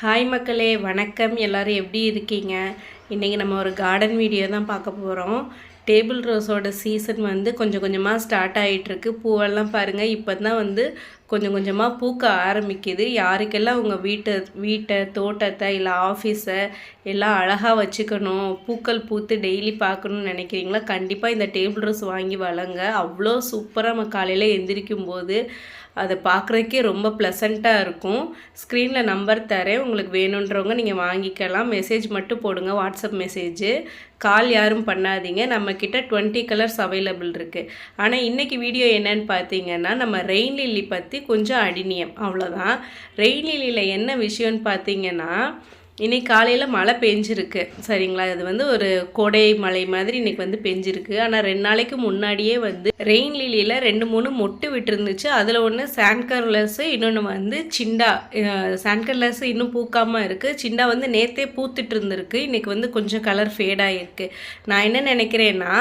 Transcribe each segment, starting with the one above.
Hi மக்களே வணக்கம். எல்லாரும் எப்படி இருக்கீங்க? இன்றைக்கி நம்ம ஒரு கார்டன் வீடியோ தான் பார்க்க போகிறோம் டேபிள் ரோஸோட சீசன் வந்து கொஞ்சம் கொஞ்சமாக ஸ்டார்ட் ஆகிட்டுருக்கு பூவெல்லாம் பாருங்கள் இப்போ தான் வந்து கொஞ்சம் கொஞ்சமாக பூக்க ஆரம்பிக்குது. யாருக்கெல்லாம் உங்கள் வீட்டை வீட்டை தோட்டத்தை இல்லை ஆஃபீஸை எல்லாம் அழகாக வச்சுக்கணும் பூக்கள் பூத்து டெய்லி பார்க்கணும்னு நினைக்கிறீங்களா? கண்டிப்பாக இந்த டேபிள் ரோஸ் வாங்கி வளங்க. அவ்வளோ சூப்பராக நம்ம காலையில் எந்திரிக்கும் போது அதை பார்க்குறதுக்கே ரொம்ப ப்ளசண்ட்டாக இருக்கும். ஸ்க்ரீனில் நம்பர் தரேன். உங்களுக்கு வேணுன்றவங்க நீங்கள் வாங்கிக்கலாம். மெசேஜ் மட்டும் போடுங்க. வாட்ஸ்அப் மெசேஜு கால் யாரும் பண்ணாதீங்க. நம்மக்கிட்ட டுவெண்ட்டி கலர்ஸ் அவைலபிள் இருக்குது ஆனால் இன்றைக்கி வீடியோ என்னன்னு பார்த்தீங்கன்னா நம்ம ரெயின் லில்லி பற்றி கொஞ்சம் அடிநியம். அவ்வளோதான் ரெயின் என்ன விஷயம்னு பார்த்தீங்கன்னா இன்றைக்கி காலையில் மழை பெஞ்சிருக்கு. சரிங்களா? இது வந்து ஒரு கோடை மழை மாதிரி இன்னைக்கு வந்து பெஞ்சிருக்கு. ஆனால் ரெண்டு நாளைக்கு முன்னாடியே வந்து ரெயின் லிலியில் ரெண்டு மூணு மொட்டு விட்டுருந்துச்சு. அதில் ஒன்று சாண்ட்கர்லஸ்ஸு இன்னொன்று வந்து சிண்டா. சாண்ட்கர்லர்ஸ் இன்னும் பூக்காமல் இருக்குது சிண்டா வந்து நேற்றே பூத்துட்டு இருந்திருக்கு. இன்னைக்கு வந்து கொஞ்சம் கலர் ஃபேடாகிருக்கு நான் என்ன நினைக்கிறேன்னா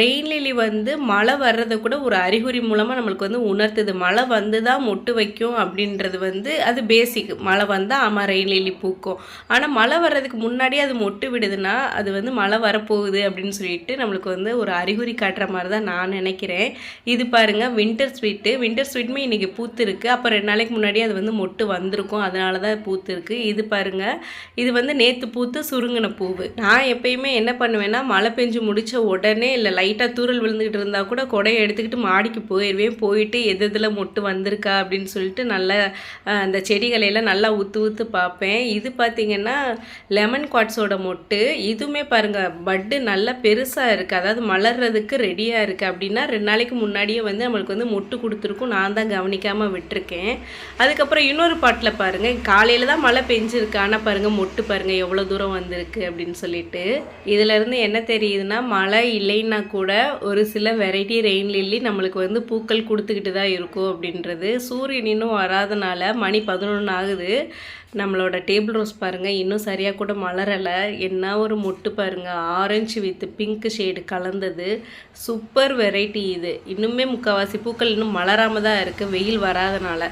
ரெயின் லிலி வந்து மழை வர்றதை கூட ஒரு அறிகுறி மூலமாக நம்மளுக்கு வந்து உணர்த்துது. மழை வந்து தான் மொட்டு வைக்கும் அப்படின்றது வந்து அது பேசிக் மழை வந்தால் ஆமாம் ரெயின் லிலி பூக்கும். ஆனால் மழை வர்றதுக்கு முன்னாடியே அது மொட்டு விடுதுன்னா அது வந்து மழை வரப்போகுது அப்படின்னு சொல்லிட்டு நம்மளுக்கு வந்து ஒரு அறிகுறி காட்டுற மாதிரி தான் நான் நினைக்கிறேன். இது பாருங்கள் வின்டர் ஸ்வீட்டு வின்டர் ஸ்வீட்டுமே இன்றைக்கி பூத்துருக்கு. அப்போ ரெண்டு நாளைக்கு முன்னாடி அது வந்து மொட்டு வந்திருக்கும். அதனால தான் பூத்துருக்கு. இது பாருங்கள் இது வந்து நேற்று பூத்து சுருங்கின பூவு. நான் எப்பயுமே என்ன பண்ணுவேன்னா மழை பெஞ்சு முடித்த உடனே இல்லை லைட்டாக தூரல் விழுந்துக்கிட்டு இருந்தால் கூட கொடையை எடுத்துக்கிட்டு மாடிக்கு போயிடுவேன் போயிட்டு எது இதில் மொட்டு வந்திருக்கா அப்படின்னு சொல்லிட்டு நல்லா அந்த செடிகளையெல்லாம் நல்லா ஊற்று ஊற்று பார்ப்பேன். இது பார்த்தீங்கன்னா லெமன் குவாட்ஸோட மொட்டு இதுவுமே பாருங்கள் பட்டு நல்லா பெருசாக இருக்குது அதாவது மலர்றதுக்கு ரெடியாக இருக்குது அப்படின்னா ரெண்டு நாளைக்கு முன்னாடியே வந்து நம்மளுக்கு வந்து மொட்டு கொடுத்துருக்கும். நான் தான் கவனிக்காமல் விட்டுருக்கேன். அதுக்கப்புறம் இன்னொரு பாட்டில் பாருங்கள் காலையில் தான் மழை பெஞ்சிருக்கு. ஆனால் பாருங்கள் மொட்டு பாருங்கள் எவ்வளோ தூரம் வந்திருக்கு அப்படின்னு சொல்லிட்டு. இதிலேருந்து என்ன தெரியுதுன்னா மழை இல்லைன்னா கூட ஒரு சில வெரைட்டி ரெயின் லில்லி நம்மளுக்கு வந்து பூக்கள் கொடுத்துக்கிட்டு தான் இருக்கும் அப்படின்றது. சூரியன் இன்னும் வராதனால மணி பதினொன்று ஆகுது. நம்மளோட டேபிள் ரோஸ் பாருங்கள் இன்னும் சரியாக கூட மலரலை. என்ன ஒரு மொட்டு பாருங்கள் ஆரஞ்சு வித் பிங்க் ஷேடு கலந்தது. சூப்பர் வெரைட்டி இது. இன்னுமே முக்கால்வாசி பூக்கள் இன்னும் மலராமல் தான் இருக்குது வெயில் வராதனால.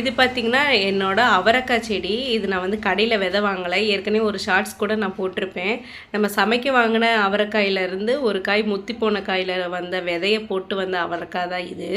இது பார்த்திங்கன்னா என்னோட அவரைக்காய் செடி. இது நான் வந்து கடையில் விதை வாங்கலை. ஏற்கனவே ஒரு ஷார்ட்ஸ் கூட நான் போட்டிருப்பேன். நம்ம சமைக்க வாங்கின அவரைக்காயிலேருந்து ஒரு காய் முத்தி போன காயில் வந்த விதையை போட்டு வந்த அவரைக்காய் தான் இது.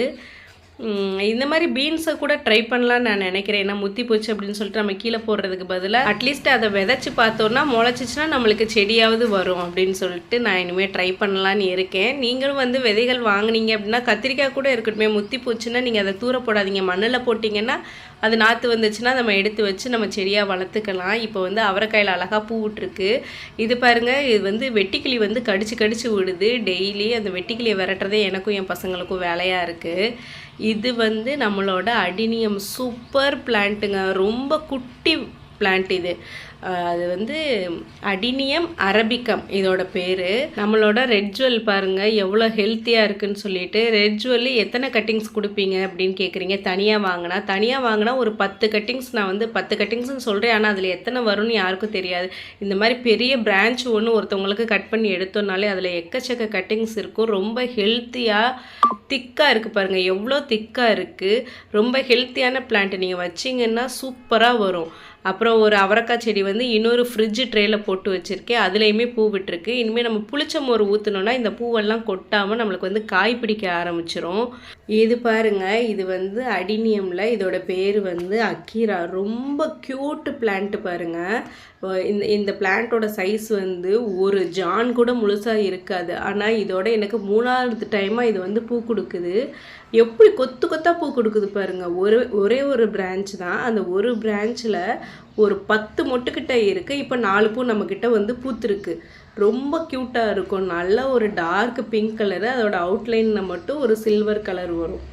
இந்த மாதிரி பீன்ஸை கூட ட்ரை பண்ணலான்னு நான் நினைக்கிறேன். ஏன்னா முத்தி போச்சு அப்படின்னு சொல்லிட்டு நம்ம கீழே போடுறதுக்கு பதிலாக அட்லீஸ்ட் அதை விதைச்சி பார்த்தோன்னா முளைச்சிச்சுன்னா நம்மளுக்கு செடியாவது வரும் அப்படின்னு சொல்லிட்டு நான் இனிமேல் ட்ரை பண்ணலான்னு இருக்கேன். நீங்களும் வந்து விதைகள் வாங்குனீங்க அப்படின்னா கத்திரிக்காய் கூட இருக்கட்டுமே முத்தி போச்சுன்னா நீங்கள் அதை தூர போடாதீங்க. மண்ணில் போட்டிங்கன்னா அது நாற்று வந்துச்சுன்னா நம்ம எடுத்து வச்சு நம்ம செடியாக வளர்த்துக்கலாம். இப்போ வந்து அவரைக்காயில் அழகாக பூ விட்டுருக்கு. இது பாருங்கள் இது வந்து வெட்டிக்கிளி வந்து கடிச்சு கடிச்சு விடுது. டெய்லி அந்த வெட்டிக்கிளியை விரட்டுறதே எனக்கும் என் பசங்களுக்கும் வேலையாக இருக்குது இது வந்து நம்மளோட அடினியம் சூப்பர் பிளான்ட்டுங்க. ரொம்ப குட்டி பிளான்ட் இது. அது வந்து அடினியம் அரபிக்கம் இதோட பேர். நம்மளோட ரெட் ஜுவல் பாருங்கள் எவ்வளோ ஹெல்த்தியாக இருக்குன்னு சொல்லிட்டு ரெட் ஜுவல் எத்தனை கட்டிங்ஸ் கொடுப்பீங்க அப்படின்னு கேட்குறீங்க தனியாக வாங்கினா தனியாக வாங்கினா ஒரு பத்து கட்டிங்ஸ் நான் வந்து பத்து கட்டிங்ஸ்னு சொல்கிறேன் ஆனால் அதில் எத்தனை வரும்னு யாருக்கும் தெரியாது. இந்த மாதிரி பெரிய பிரான்ச் ஒன்று ஒருத்தவங்களுக்கு கட் பண்ணி எடுத்தோம்னாலே அதில் எக்கச்சக்க கட்டிங்ஸ் இருக்கும். ரொம்ப ஹெல்த்தியாக திக்காக இருக்குது பாருங்கள் எவ்வளோ திக்காக இருக்குது ரொம்ப ஹெல்த்தியான பிளான்ட் நீங்கள் வச்சிங்கன்னா சூப்பராக வரும். அப்புறம் ஒரு அவரைக்காய் செடி வந்து வந்து இன்னொரு ஃப்ரிட்ஜ் ட்ரேயில் போட்டு வச்சுருக்கேன். அதுலேயுமே பூ விட்டுருக்கு. இனிமேல் நம்ம புளிச்ச மோர் ஊற்றினோன்னா இந்த பூவெல்லாம் கொட்டாமல் நம்மளுக்கு வந்து காய் பிடிக்க ஆரம்பிச்சிரும். இது பாருங்க இது வந்து அடினியமில் இதோட பேர் வந்து அக்கீரா. ரொம்ப க்யூட்டு பிளான்ட்டு பாருங்க. இந்த இந்த பிளான்ட்டோட சைஸ் வந்து ஒரு ஜான் கூட முழுசாக இருக்காது. ஆனால் இதோட எனக்கு மூணாவது டைமாக இது வந்து பூ கொடுக்குது. எப்படி கொத்து கொத்தாக பூ கொடுக்குது பாருங்க. ஒரு ஒரே ஒரு பிரான்ச் தான். அந்த ஒரு பிரான்ச்சில் ஒரு பத்து மொட்டுக்கிட்ட இருக்குது இப்போ நாலு பூ நம்மக்கிட்ட வந்து பூத்துருக்கு. ரொம்ப க்யூட்டாக இருக்கும். நல்ல ஒரு டார்க் பிங்க் கலரு அதோட அவுட்லைனில் மட்டும் ஒரு சில்வர் கலர் வரும்.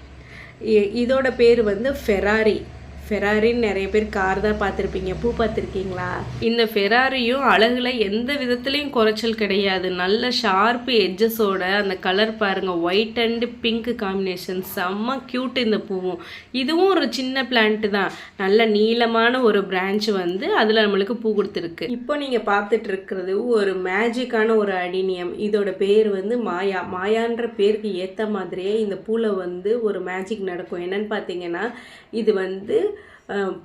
இதோட பேர் வந்து ஃபெராரி ஃபெராரின்னு நிறைய பேர் கார் தான் பார்த்துருப்பீங்க. பூ பார்த்துருக்கீங்களா? இந்த ஃபெராரியும் அழகுல எந்த விதத்துலேயும் குறைச்சல் கிடையாது. நல்ல ஷார்ப்பு எட்ஜஸோட அந்த கலர் பாருங்க. ஒயிட் அண்ட் பிங்க் காம்பினேஷன் செம்ம க்யூட் இந்த பூவும். இதுவும் ஒரு சின்ன பிளான்ட் தான். நல்ல நீளமான ஒரு பிரான்ச் வந்து அதில் நம்மளுக்கு பூ கொடுத்துருக்கு. இப்போ நீங்கள் பார்த்துட்டு இருக்கிறது ஒரு மேஜிக்கான ஒரு அடினியம் இதோட பேர் வந்து மாயா. மாயான்ற பேருக்கு ஏற்ற மாதிரியே இந்த பூவில் வந்து ஒரு மேஜிக் நடக்கும். என்னன்னு பார்த்தீங்கன்னா இது வந்து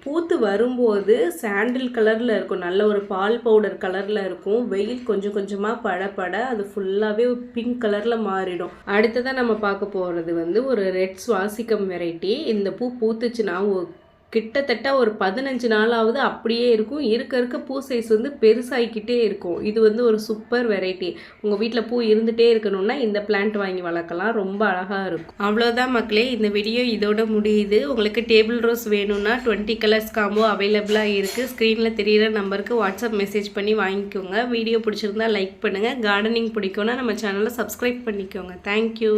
பூத்து வரும்போது சாண்டில் கலரில் இருக்கும். நல்ல ஒரு பால் பவுடர் கலரில் இருக்கும். வெயில் கொஞ்சம் கொஞ்சமாக படப்பட அது ஃபுல்லாகவே பிங்க் கலரில் மாறிடும். அடுத்ததாக நம்ம பார்க்க போகிறது வந்து ஒரு ரெட் சுவாசிக்கம் வெரைட்டி இந்த பூ பூத்துச்சுன்னா கிட்டத்தட்ட ஒரு பதினஞ்சு நாளாவது அப்படியே இருக்கும். இருக்க இருக்க பூ சைஸ் வந்து பெருசாகிக்கிட்டே இருக்கும். இது வந்து ஒரு சூப்பர் வெரைட்டி உங்கள் வீட்டில் பூ இருந்துகிட்டே இருக்கணும்னா இந்த பிளான்ட் வாங்கி வளர்க்கலாம். ரொம்ப அழகாக இருக்கும். அவ்வளோதான் மக்களே இந்த வீடியோ இதோட முடியுது. உங்களுக்கு டேபிள் ரோஸ் வேணும்னா டுவெண்ட்டி கலர்ஸ் காம்போ அவைலபிளாக இருக்குது ஸ்க்ரீனில் தெரியிற நம்பருக்கு வாட்ஸ்அப் மெசேஜ் பண்ணி வாங்கிக்கோங்க. வீடியோ பிடிச்சிருந்தா லைக் பண்ணுங்கள் கார்டனிங் பிடிக்கும்னா நம்ம சேனலை சப்ஸ்கிரைப் பண்ணிக்கோங்க. தேங்க்யூ